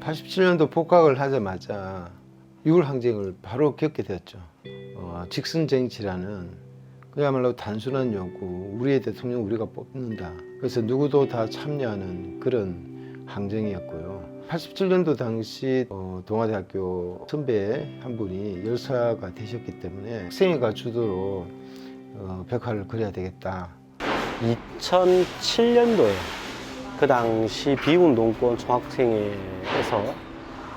87년도 복학을 하자마자 6월 항쟁을 바로 겪게 되었죠. 어, 직선 정치라는 그야말로 단순한 요구, 우리의 대통령 우리가 뽑는다. 그래서 누구도 다 참여하는 그런 항쟁이었고요. 87년도 당시 어, 동아대학교 선배 한 분이 열사가 되셨기 때문에 학생회가 주도로 어, 벽화를 그려야 되겠다. 2007년도에 그 당시 비운동권 총학생회에서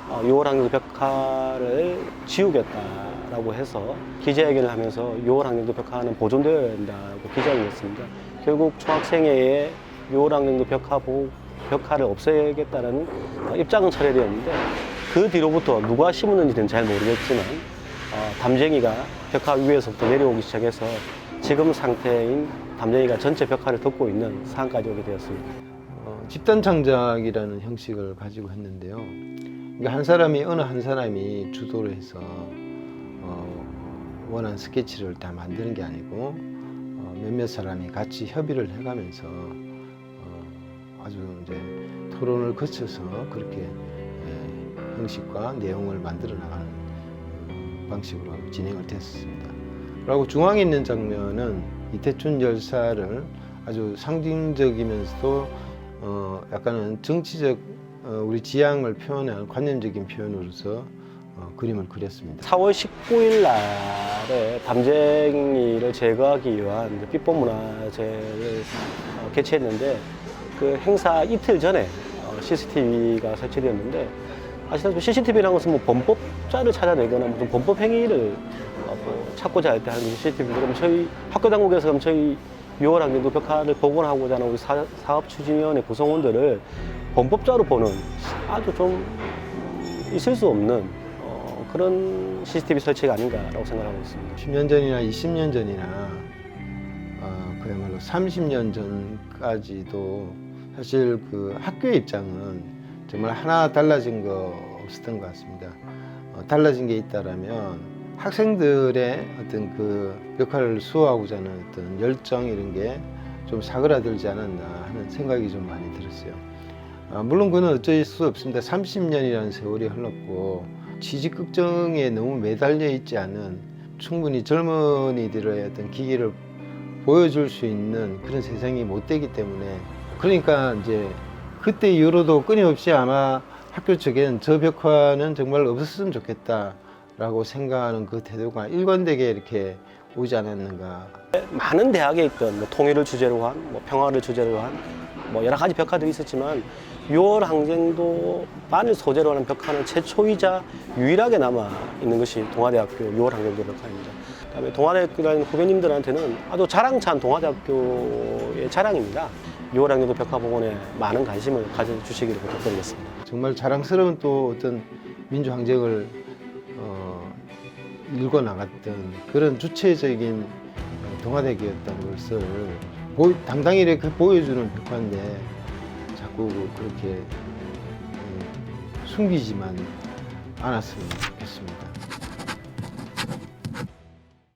6월 항쟁 벽화를 지우겠다라고 해서 기자회견을 하면서 6월 항쟁도 벽화는 보존되어야 된다고 기자회견을 했습니다. 결국 총학생회에 6월 항쟁도 벽화 보, 벽화를 없애겠다는 어, 입장은 철회되었는데 그 뒤로부터 누가 심었는지는 잘 모르겠지만 어, 담쟁이가 벽화 위에서부터 내려오기 시작해서 지금 상태인 담쟁이가 전체 벽화를 덮고 있는 상황까지 오게 되었습니다. 어, 집단 창작이라는 형식을 가지고 했는데요. 그러니까 한 사람이 어느 한 사람이 주도를 해서 어, 원한 스케치를 다 만드는 게 아니고 어, 몇몇 사람이 같이 협의를 해가면서 어, 아주 이제 토론을 거쳐서 그렇게 예, 형식과 내용을 만들어 나가는 어, 방식으로 진행을 됐습니다. 그리고 중앙에 있는 장면은 이태춘 열사를 아주 상징적이면서도 어, 약간은 정치적 어, 우리 지향을 표현하는 관념적인 표현으로서 어, 그림을 그렸습니다. 4월 19일 날에 담쟁이를 제거하기 위한 이제 삐뽀 문화제를 어, 개최했는데 그 행사 이틀 전에 어, CCTV가 설치되었는데 아시다시피 CCTV라는 것은 뭐 범법자를 찾아내거나 무슨 범법 행위를 어, 뭐 찾고자 할 때 하는 CCTV. 그럼 저희 학교 당국에서 그럼 저희 6월 학년도 벽화를 복원하고자 하는 우리 사, 사업 추진위원회 구성원들을 범법자로 보는 아주 좀 있을 수 없는 어, 그런 CCTV 설치가 아닌가라고 생각하고 있습니다. 10년 전이나 20년 전이나 어, 그야말로 30년 전까지도 사실 그 학교의 입장은 정말 하나 달라진 거 없었던 것 같습니다. 어, 달라진 게 있다라면 학생들의 어떤 그 역할을 수호하고자 하는 어떤 열정 이런 게 좀 사그라들지 않았나 하는 생각이 좀 많이 들었어요. 아, 물론 그는 어쩔 수 없습니다. 30년이라는 세월이 흘렀고 취직 걱정에 너무 매달려 있지 않은 충분히 젊은이들의 어떤 기기를 보여줄 수 있는 그런 세상이 못 되기 때문에 그러니까 이제 그때 이후로도 끊임없이 아마 학교 측엔 저 벽화는 정말 없었으면 좋겠다 라고 생각하는 그 태도가 일관되게 이렇게 오지 않았는가 많은 대학에 있던 뭐 통일을 주제로 한, 뭐 평화를 주제로 한, 뭐 여러 가지 벽화들이 있었지만 6월 항쟁도 반을 소재로 하는 벽화는 최초이자 유일하게 남아 있는 것이 동아대학교 6월 항쟁도 벽화입니다. 그다음에 동아대학교 다니는 후배님들한테는 아주 자랑찬 동아대학교의 자랑입니다. 6월 항쟁도 벽화 복원에 많은 관심을 가져주시기를 부탁드리겠습니다. 정말 자랑스러운 또 어떤 민주항쟁을 어, 일궈 나갔던 그런 주체적인 어, 동아대교였다는 것을 보, 당당히 이렇게 보여주는 벽화인데 자꾸 그렇게 음, 숨기지만 않았으면 좋겠습니다.